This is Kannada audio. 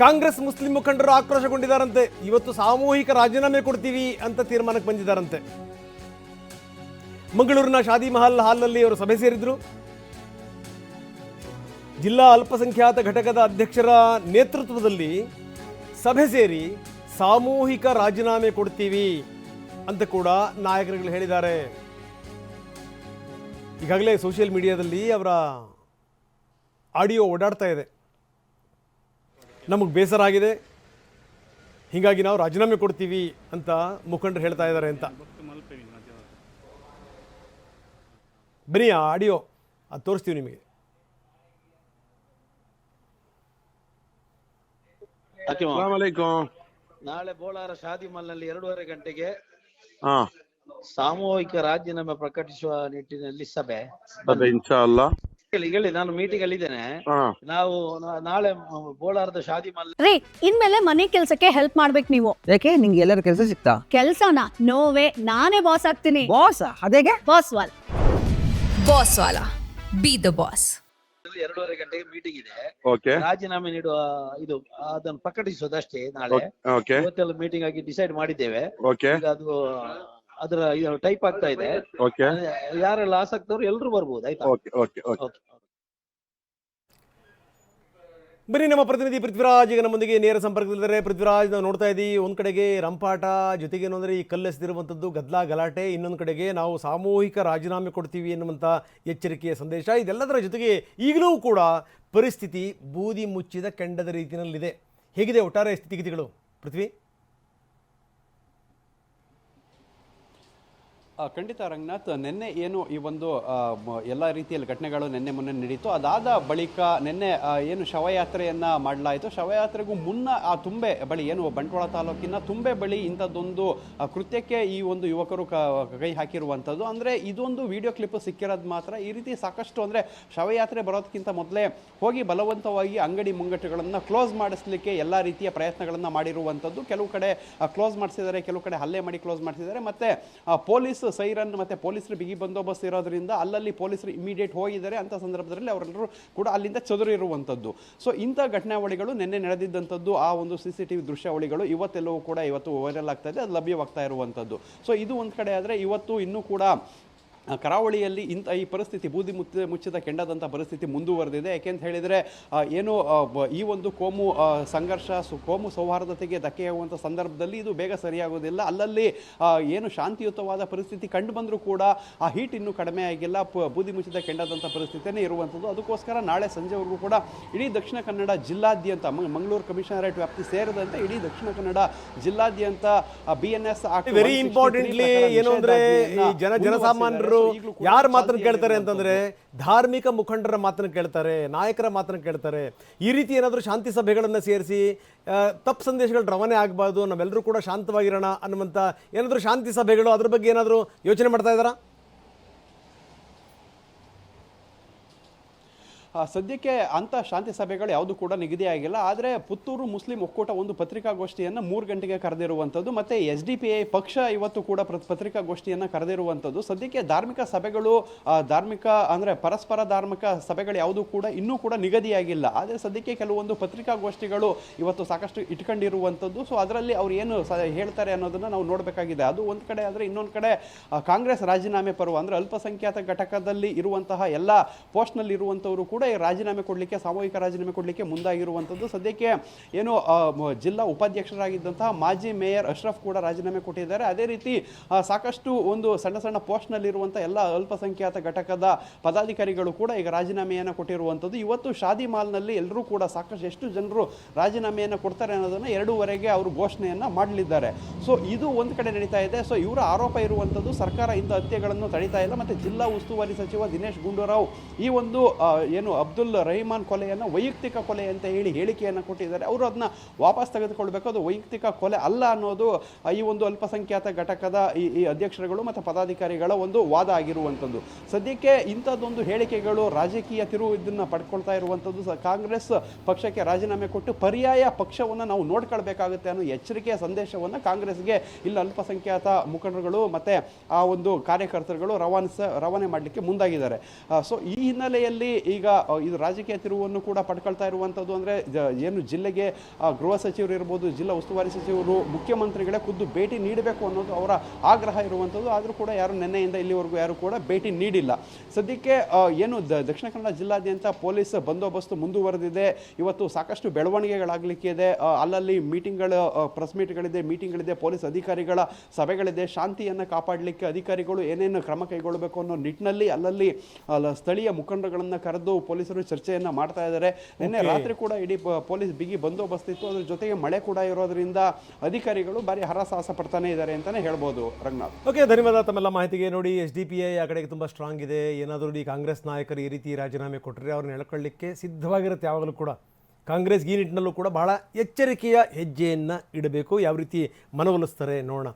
ಕಾಂಗ್ರೆಸ್ ಮುಸ್ಲಿಂ ಮುಖಂಡರು ಆಕ್ರೋಶಗೊಂಡಿದ್ದಾರಂತೆ. ಇವತ್ತು ಸಾಮೂಹಿಕ ರಾಜೀನಾಮೆ ಕೊಡ್ತೀವಿ ಅಂತ ತೀರ್ಮಾನಕ್ಕೆ ಬಂದಿದ್ದಾರಂತೆ. ಮಂಗಳೂರಿನ ಶಾದಿ ಮಹಲ್ ಹಾಲ್ನಲ್ಲಿ ಅವರು ಸಭೆ ಸೇರಿದ್ರು. ಜಿಲ್ಲಾ ಅಲ್ಪಸಂಖ್ಯಾತ ಘಟಕದ ಅಧ್ಯಕ್ಷರ ನೇತೃತ್ವದಲ್ಲಿ ಸಭೆ ಸೇರಿ ಸಾಮೂಹಿಕ ರಾಜೀನಾಮೆ ಕೊಡ್ತೀವಿ ಅಂತ ಕೂಡ ನಾಯಕರುಗಳು ಹೇಳಿದ್ದಾರೆ. ಈಗಾಗಲೇ ಸೋಷಿಯಲ್ ಮೀಡಿಯಾದಲ್ಲಿ ಅವರ ಆಡಿಯೋ ಓಡಾಡ್ತಾ ಇದೆ. ನಮಗೆ ಬೇಸರ ಆಗಿದೆ. ಹೀಗಾಗಿ ನಾವು ರಾಜೀನಾಮೆ ಕೊಡ್ತೀವಿ ಅಂತ ಮುಖಂಡರು ಹೇಳ್ತಾ ಇದ್ದಾರೆ ಅಂತ. ಬನ್ನಿ ಆ ಆಡಿಯೋ ಅದು ತೋರಿಸ್ತೀವಿ ನಿಮಗೆ. ನಾಳೆ ಬೋಳಾರ ಶಾದಿ ನಲ್ಲಿ ಎರಡೂವರೆ ಗಂಟೆಗೆ ಹಾ. ಸಾಮೂಹಿಕ ರಾಜೀನಾಮೆ ಪ್ರಕಟಿಸುವ ನಿಟ್ಟಿನಲ್ಲಿ ಸಭೆ. ಅದೇ ಇನ್ಶಾ ಅಲ್ಲಾ ಹೇಳಿ ನಾನು ಮೀಟಿಂಗ್ ಅಲ್ಲಿ ಇದ್ದೇನೆ. ನಾವು ನಾಳೆ ಬೋಳಾರದ ಶಾದಿ ಮಲ್ ರೀ ಇನ್ಮೇಲೆ ಮನೆ ಕೆಲ್ಸಕ್ಕೆ ಹೆಲ್ಪ್ ಮಾಡ್ಬೇಕು ನೀವು. ಯಾಕೆ ನಿಂಗೆ ಎಲ್ಲರ ಕೆಲಸ ಸಿಗ್ತಾ ಕೆಲ್ಸನ? ನೋವೇ ನಾನೇ ಬಾಸ್ ಆಗ್ತೀನಿ. ಬಾಸ್ ಅದೇಗೆ? ಬಾಸ್ ವಾಲ್. ಬಾಸ್ ವಾಲ. ಬಿ ದ ಬಾಸ್ ಎರಡೂವರೆ ಗಂಟೆಗೆ ಮೀಟಿಂಗ್ ಇದೆ. ಓಕೆ ರಾಜೀನಾಮೆ ನೀಡುವ ಇದು ಅದನ್ನು ಪ್ರಕಟಿಸೋದಷ್ಟೇ ನಾಳೆ. ಓಕೆ ಇವತ್ತೆಲ್ಲ ಮೀಟಿಂಗ್ ಆಗಿ ಡಿಸೈಡ್ ಮಾಡಿದ್ದೇವೆ. ಅದು ಅದರ ಟೈಪ್ ಆಗ್ತಾ ಇದೆ. ಓಕೆ ಯಾರೆಲ್ಲ ಆಸಕ್ತವ್ರು ಎಲ್ಲರೂ ಬರ್ಬೋದು ಆಯ್ತಾ? ಓಕೆ ಓಕೆ ಓಕೆ ಓಕೆ ಬನ್ನಿ ನಮ್ಮ ಪ್ರತಿನಿಧಿ ಪೃಥ್ವಿರಾಜ್. ಈಗ ನಮ್ಮೊಂದಿಗೆ ನೇರ ಸಂಪರ್ಕದಲ್ಲಿದ್ದಾರೆ. ಪೃಥ್ವಿರಾಜ್ ನಾವು ನೋಡ್ತಾ ಇದ್ದೀವಿ ಒಂದು ಕಡೆಗೆ ರಂಪಾಟ ಜೊತೆಗೆ ಏನು ಅಂದರೆ ಈ ಕಲ್ಲೆಸೆದಿರುವಂಥದ್ದು ಗದ್ದಲ ಗಲಾಟೆ ಇನ್ನೊಂದು ಕಡೆಗೆ ನಾವು ಸಾಮೂಹಿಕ ರಾಜೀನಾಮೆ ಕೊಡ್ತೀವಿ ಎನ್ನುವಂಥ ಎಚ್ಚರಿಕೆಯ ಸಂದೇಶ. ಇದೆಲ್ಲದರ ಜೊತೆಗೆ ಈಗಲೂ ಕೂಡ ಪರಿಸ್ಥಿತಿ ಬೂದಿ ಮುಚ್ಚಿದ ಕೆಂಡದ ರೀತಿಯಲ್ಲಿದೆ. ಹೇಗಿದೆ ಒಟ್ಟಾರೆ ಸ್ಥಿತಿಗತಿಗಳು ಪೃಥ್ವಿ? ಖಂಡಿತ ರಂಗನಾಥ್, ನಿನ್ನೆ ಏನು ಈ ಒಂದು ಎಲ್ಲ ರೀತಿಯಲ್ಲಿ ಘಟನೆಗಳು ನಿನ್ನೆ ಮೊನ್ನೆ ನಡೀತು. ಅದಾದ ಬಳಿಕ ನಿನ್ನೆ ಏನು ಶವಯಾತ್ರೆಯನ್ನ ಮಾಡಲಾಯಿತು. ಶವಯಾತ್ರೆಗೂ ಮುನ್ನ ಆ ತುಂಬೆ ಬಳಿ ಏನು ಬಂಟ್ವಾಳ ತಾಲೂಕಿನ ತುಂಬೆ ಬಳಿ ಇಂಥದ್ದೊಂದು ಕೃತ್ಯಕ್ಕೆ ಈ ಒಂದು ಯುವಕರು ಕೈ ಹಾಕಿರುವಂಥದ್ದು. ಅಂದರೆ ಇದೊಂದು ವಿಡಿಯೋ ಕ್ಲಿಪ್ ಸಿಕ್ಕಿರೋದು ಮಾತ್ರ. ಈ ರೀತಿ ಸಾಕಷ್ಟು ಅಂದರೆ ಶವಯಾತ್ರೆ ಬರೋದಕ್ಕಿಂತ ಮೊದಲೇ ಹೋಗಿ ಬಲವಂತವಾಗಿ ಅಂಗಡಿ ಮುಂಗಟ್ಟುಗಳನ್ನು ಕ್ಲೋಸ್ ಮಾಡಿಸ್ಲಿಕ್ಕೆ ಎಲ್ಲ ರೀತಿಯ ಪ್ರಯತ್ನಗಳನ್ನು ಮಾಡಿರುವಂಥದ್ದು. ಕೆಲವು ಕಡೆ ಕ್ಲೋಸ್ ಮಾಡಿಸಿದ್ದಾರೆ, ಕೆಲವು ಕಡೆ ಹಲ್ಲೆ ಮಾಡಿ ಕ್ಲೋಸ್ ಮಾಡಿಸಿದ್ದಾರೆ. ಮತ್ತು ಪೊಲೀಸ್ ಸೈರನ್ ಮತ್ತೆ ಪೊಲೀಸರು ಬಿಗಿ ಬಂದೋಬಸ್ತ್ ಇರೋದ್ರಿಂದ ಅಲ್ಲಲ್ಲಿ ಪೊಲೀಸರು ಇಮಿಡಿಯೇಟ್ ಹೋಗಿದ್ದಾರೆ ಅಂತ ಸಂದರ್ಭದಲ್ಲಿ ಅವರೆಲ್ಲರೂ ಕೂಡ ಅಲ್ಲಿಂದ ಚದುರಿರುವಂಥದ್ದು ಸೊ ಇಂಥ ಘಟನಾವಳಿಗಳು ನಿನ್ನೆ ನಡೆದಿದ್ದಂಥದ್ದು, ಆ ಒಂದು ಸಿ ಸಿ ಟಿ ವಿ ದೃಶ್ಯಾವಳಿಗಳು ಇವತ್ತೆಲ್ಲವೂ ಕೂಡ ಇವತ್ತು ವೈರಲ್ ಆಗ್ತಾ ಇದೆ, ಅದು ಲಭ್ಯವಾಗ್ತಾ ಇರುವಂಥದ್ದು. ಸೊ ಇದು ಒಂದು ಕಡೆ ಆದರೆ ಇವತ್ತು ಇನ್ನೂ ಕೂಡ ಕರಾವಳಿಯಲ್ಲಿ ಇಂಥ ಈ ಪರಿಸ್ಥಿತಿ ಬೂದಿ ಮುಚ್ಚ ಮುಚ್ಚಿದ ಕೆಂಡದಂಥ ಪರಿಸ್ಥಿತಿ ಮುಂದುವರೆದಿದೆ. ಯಾಕೆಂತ ಹೇಳಿದರೆ ಏನು ಈ ಒಂದು ಕೋಮು ಸಂಘರ್ಷ ಸು ಕೋಮು ಸೌಹಾರ್ದತೆಗೆ ಧಕ್ಕೆಯಾಗುವಂಥ ಸಂದರ್ಭದಲ್ಲಿ ಇದು ಬೇಗ ಸರಿಯಾಗೋದಿಲ್ಲ. ಅಲ್ಲಲ್ಲಿ ಏನು ಶಾಂತಿಯುತವಾದ ಪರಿಸ್ಥಿತಿ ಕಂಡು ಬಂದರೂ ಕೂಡ ಆ ಹೀಟ್ ಇನ್ನೂ ಕಡಿಮೆ ಆಗಿಲ್ಲ. ಬೂದಿ ಮುಚ್ಚಿದ ಕೆಂಡದಂಥ ಪರಿಸ್ಥಿತಿಯೇ ಇರುವಂಥದ್ದು. ಅದಕ್ಕೋಸ್ಕರ ನಾಳೆ ಸಂಜೆವರೆಗೂ ಕೂಡ ಇಡೀ ದಕ್ಷಿಣ ಕನ್ನಡ ಜಿಲ್ಲಾದ್ಯಂತ ಮಂಗಳೂರು ಕಮಿಷನರೇಟ್ ವ್ಯಾಪ್ತಿ ಸೇರಿದಂತೆ ಇಡೀ ದಕ್ಷಿಣ ಕನ್ನಡ ಜಿಲ್ಲಾದ್ಯಂತ B N S very importantly ಏನು ಅಂದ್ರೆ ಈ ಯಾರ ಮಾತನ್ನು ಕೇಳ್ತಾರೆ ಅಂತಂದ್ರೆ ಧಾರ್ಮಿಕ ಮುಖಂಡರ ಮಾತನ್ನು ಕೇಳ್ತಾರೆ ನಾಯಕರ ಮಾತನ್ನು ಕೇಳ್ತಾರೆ. ಈ ರೀತಿ ಏನಾದರೂ ಶಾಂತಿ ಸಭೆಗಳನ್ನು ಸೇರಿಸಿ ತಪ್ಪು ಸಂದೇಶಗಳು ರವಾನೆ ಆಗಬಾರ್ದು ನಾವೆಲ್ಲರೂ ಕೂಡ ಶಾಂತವಾಗಿರೋಣ ಅನ್ನುವಂಥ ಏನಾದರೂ ಶಾಂತಿ ಸಭೆಗಳು ಅದ್ರ ಬಗ್ಗೆ ಏನಾದರೂ ಯೋಚನೆ ಮಾಡ್ತಾ ಇದ್ದಾರಾ? ಸದ್ಯಕ್ಕೆ ಅಂಥ ಶಾಂತಿ ಸಭೆಗಳು ಯಾವುದು ಕೂಡ ನಿಗದಿಯಾಗಿಲ್ಲ ಆದರೆ ಪುತ್ತೂರು ಮುಸ್ಲಿಂ ಒಕ್ಕೂಟ ಒಂದು ಪತ್ರಿಕಾಗೋಷ್ಠಿಯನ್ನು ಮೂರು ಗಂಟೆಗೆ ಕರೆದಿರುವಂಥದ್ದು, ಮತ್ತು ಎಸ್ ಡಿ ಪಿ ಐ ಪಕ್ಷ ಇವತ್ತು ಕೂಡ ಪತ್ರಿಕಾಗೋಷ್ಠಿಯನ್ನು ಕರೆದಿರುವಂಥದ್ದು. ಸದ್ಯಕ್ಕೆ ಧಾರ್ಮಿಕ ಸಭೆಗಳು ಧಾರ್ಮಿಕ ಅಂದರೆ ಪರಸ್ಪರ ಧಾರ್ಮಿಕ ಸಭೆಗಳು ಯಾವುದು ಕೂಡ ಇನ್ನೂ ಕೂಡ ನಿಗದಿಯಾಗಿಲ್ಲ. ಆದರೆ ಸದ್ಯಕ್ಕೆ ಕೆಲವೊಂದು ಪತ್ರಿಕಾಗೋಷ್ಠಿಗಳು ಇವತ್ತು ಸಾಕಷ್ಟು ಇಟ್ಕೊಂಡಿರುವಂಥದ್ದು. ಸೊ ಅದರಲ್ಲಿ ಅವ್ರು ಏನು ಹೇಳ್ತಾರೆ ಅನ್ನೋದನ್ನು ನಾವು ನೋಡಬೇಕಾಗಿದೆ. ಅದು ಒಂದು ಕಡೆ ಆದರೆ ಇನ್ನೊಂದು ಕಡೆ ಕಾಂಗ್ರೆಸ್ ರಾಜೀನಾಮೆ ಪರ್ವ ಅಂದರೆ ಅಲ್ಪಸಂಖ್ಯಾತ ಘಟಕದಲ್ಲಿ ಇರುವಂತಹ ಎಲ್ಲ ಪೋಸ್ಟ್ನಲ್ಲಿ ಇರುವಂಥವರು ಕೂಡ ಈ ರಾಜೀನಾಮೆ ಕೊಡಲಿಕ್ಕೆ ಸಾಮೂಹಿಕ ರಾಜೀನಾಮೆ ಕೊಡಲಿಕ್ಕೆ ಮುಂದಾಗಿರುವಂಥದ್ದು. ಸದ್ಯಕ್ಕೆ ಏನು ಜಿಲ್ಲಾ ಉಪಾಧ್ಯಕ್ಷರಾಗಿದ್ದಂತಹ ಮಾಜಿ ಮೇಯರ್ ಅಶ್ರಫ್ ಕೂಡ ರಾಜೀನಾಮೆ ಕೊಟ್ಟಿದ್ದಾರೆ. ಅದೇ ರೀತಿ ಸಾಕಷ್ಟು ಒಂದು ಸಣ್ಣ ಸಣ್ಣ ಪೋಸ್ಟ್ನಲ್ಲಿರುವಂಥ ಎಲ್ಲ ಅಲ್ಪಸಂಖ್ಯಾತ ಘಟಕದ ಪದಾಧಿಕಾರಿಗಳು ಕೂಡ ಈಗ ರಾಜೀನಾಮೆಯನ್ನು ಕೊಟ್ಟಿರುವಂಥದ್ದು. ಇವತ್ತು ಶಾದಿ ಮಾಲ್ನಲ್ಲಿ ಎಲ್ಲರೂ ಕೂಡ ಸಾಕಷ್ಟು ಎಷ್ಟು ಜನರು ರಾಜೀನಾಮೆಯನ್ನು ಕೊಡ್ತಾರೆ ಅನ್ನೋದನ್ನು ಎರಡೂವರೆಗೆ ಅವರು ಘೋಷಣೆಯನ್ನು ಮಾಡಲಿದ್ದಾರೆ. ಸೊ ಇದು ಒಂದು ಕಡೆ ನಡೀತಾ ಇದೆ. ಸೊ ಇವರ ಆರೋಪ ಇರುವಂಥದ್ದು ಸರ್ಕಾರ ಇಂಥ ಹತ್ಯೆಗಳನ್ನು ತಡೀತಾ ಇಲ್ಲ. ಮತ್ತು ಜಿಲ್ಲಾ ಉಸ್ತುವಾರಿ ಸಚಿವ ದಿನೇಶ್ ಗುಂಡೂರಾವ್ ಈ ಒಂದು ಆ, ಏನು ಅಬ್ದುಲ್ ರಹಿಮಾನ್ ಕೊಲೆಯನ್ನು ವೈಯಕ್ತಿಕ ಕೊಲೆ ಅಂತ ಹೇಳಿ ಹೇಳಿಕೆಯನ್ನು ಕೊಟ್ಟಿದ್ದಾರೆ. ಅವರು ಅದನ್ನ ವಾಪಸ್ ತೆಗೆದುಕೊಳ್ಬೇಕು. ಅದು ವೈಯಕ್ತಿಕ ಕೊಲೆ ಅಲ್ಲ ಅನ್ನೋದು ಈ ಒಂದು ಅಲ್ಪಸಂಖ್ಯಾತ ಘಟಕದ ಈ ಈ ಅಧ್ಯಕ್ಷರುಗಳು ಮತ್ತು ಪದಾಧಿಕಾರಿಗಳ ಒಂದು ವಾದ ಆಗಿರುವಂಥದ್ದು. ಸದ್ಯಕ್ಕೆ ಇಂಥದ್ದೊಂದು ಹೇಳಿಕೆಗಳು ರಾಜಕೀಯ ತಿರುವು ಇದನ್ನು ಪಡ್ಕೊಳ್ತಾ ಇರುವಂಥದ್ದು ಕಾಂಗ್ರೆಸ್ ಪಕ್ಷಕ್ಕೆ ರಾಜೀನಾಮೆ ಕೊಟ್ಟು ಪರ್ಯಾಯ ಪಕ್ಷವನ್ನು ನಾವು ನೋಡ್ಕೊಳ್ಬೇಕಾಗುತ್ತೆ ಅನ್ನೋ ಎಚ್ಚರಿಕೆಯ ಸಂದೇಶವನ್ನು ಕಾಂಗ್ರೆಸ್ಗೆ ಇಲ್ಲಿ ಅಲ್ಪಸಂಖ್ಯಾತ ಮುಖಂಡರುಗಳು ಮತ್ತು ಆ ಒಂದು ಕಾರ್ಯಕರ್ತರುಗಳು ರವಾನಿಸ, ರವಾನೆ ಮಾಡಲಿಕ್ಕೆ ಮುಂದಾಗಿದ್ದಾರೆ. ಸೊ ಈ ಹಿನ್ನೆಲೆಯಲ್ಲಿ ಈಗ ಇದು ರಾಜಕೀಯ ತಿರುವನ್ನು ಕೂಡ ಪಡ್ಕೊಳ್ತಾ ಇರುವಂಥದ್ದು ಅಂದರೆ ಏನು ಜಿಲ್ಲೆಗೆ ಗೃಹ ಸಚಿವರು ಇರ್ಬೋದು, ಜಿಲ್ಲಾ ಉಸ್ತುವಾರಿ ಸಚಿವರು, ಮುಖ್ಯಮಂತ್ರಿಗಳೇ ಖುದ್ದು ಭೇಟಿ ನೀಡಬೇಕು ಅನ್ನೋದು ಅವರ ಆಗ್ರಹ ಇರುವಂಥದ್ದು. ಆದರೂ ಕೂಡ ಯಾರು ನಿನ್ನೆಯಿಂದ ಇಲ್ಲಿವರೆಗೂ ಯಾರು ಕೂಡ ಭೇಟಿ ನೀಡಿಲ್ಲ. ಸದ್ಯಕ್ಕೆ ಏನು ದಕ್ಷಿಣ ಕನ್ನಡ ಜಿಲ್ಲಾದ್ಯಂತ ಪೊಲೀಸ್ ಬಂದೋಬಸ್ತ್ ಮುಂದುವರೆದಿದೆ. ಇವತ್ತು ಸಾಕಷ್ಟು ಬೆಳವಣಿಗೆಗಳಾಗಲಿಕ್ಕೆ ಇದೆ ಅಲ್ಲಲ್ಲಿ ಮೀಟಿಂಗ್ಗಳು ಪ್ರೆಸ್ ಮೀಟ್ಗಳಿದೆ, ಮೀಟಿಂಗ್ಗಳಿದೆ, ಪೊಲೀಸ್ ಅಧಿಕಾರಿಗಳ ಸಭೆಗಳಿದೆ. ಶಾಂತಿಯನ್ನು ಕಾಪಾಡಲಿಕ್ಕೆ ಅಧಿಕಾರಿಗಳು ಏನೇನು ಕ್ರಮ ಕೈಗೊಳ್ಳಬೇಕು ಅನ್ನೋ ನಿಟ್ಟಿನಲ್ಲಿ, ಅಲ್ಲಲ್ಲಿ, ಅಲ್ಲ, ಸ್ಥಳೀಯ ಮುಖಂಡರುಗಳನ್ನು ಕರೆದು ಪೊಲೀಸರು ಚರ್ಚೆಯನ್ನು ಮಾಡ್ತಾ ಇದ್ದಾರೆ. ನಿನ್ನೆ ರಾತ್ರಿ ಕೂಡ ಇಡೀ ಪೊಲೀಸ್ ಬಿಗಿ ಬಂದೋಬಸ್ತ್ ಇತ್ತು ಅದ್ರ ಜೊತೆಗೆ ಮಳೆ ಕೂಡ ಇರೋದ್ರಿಂದ ಅಧಿಕಾರಿಗಳು ಬಾರಿ ಹರಸಾಹಸ ಪಡ್ತಾನೆ ಇದ್ದಾರೆ ಅಂತಾನೆ ಹೇಳ್ಬೋದು ರಂಗನಾಥ್. ಓಕೆ ಧನ್ಯವಾದ ತಮ್ಮೆಲ್ಲ ಮಾಹಿತಿಗೆ. ನೋಡಿ ಎಸ್ ಡಿ ಪಿ ಐ ಆ ಕಡೆಗೆ ತುಂಬ ಸ್ಟ್ರಾಂಗ್ ಇದೆ. ಏನಾದರೂ ಈ ಕಾಂಗ್ರೆಸ್ ನಾಯಕರು ಈ ರೀತಿ ರಾಜೀನಾಮೆ ಕೊಟ್ಟರೆ ಅವ್ರನ್ನ ಎಳ್ಕೊಳ್ಳಿಕ್ಕೆ ಸಿದ್ಧವಾಗಿರುತ್ತೆ ಯಾವಾಗಲೂ ಕೂಡ. ಕಾಂಗ್ರೆಸ್ ಈ ನಿಟ್ಟಿನಲ್ಲೂ ಕೂಡ ಬಹಳ ಎಚ್ಚರಿಕೆಯ ಹೆಜ್ಜೆಯನ್ನು ಇಡಬೇಕು. ಯಾವ ರೀತಿ ಮನವೊಲಿಸ್ತಾರೆ ನೋಡೋಣ.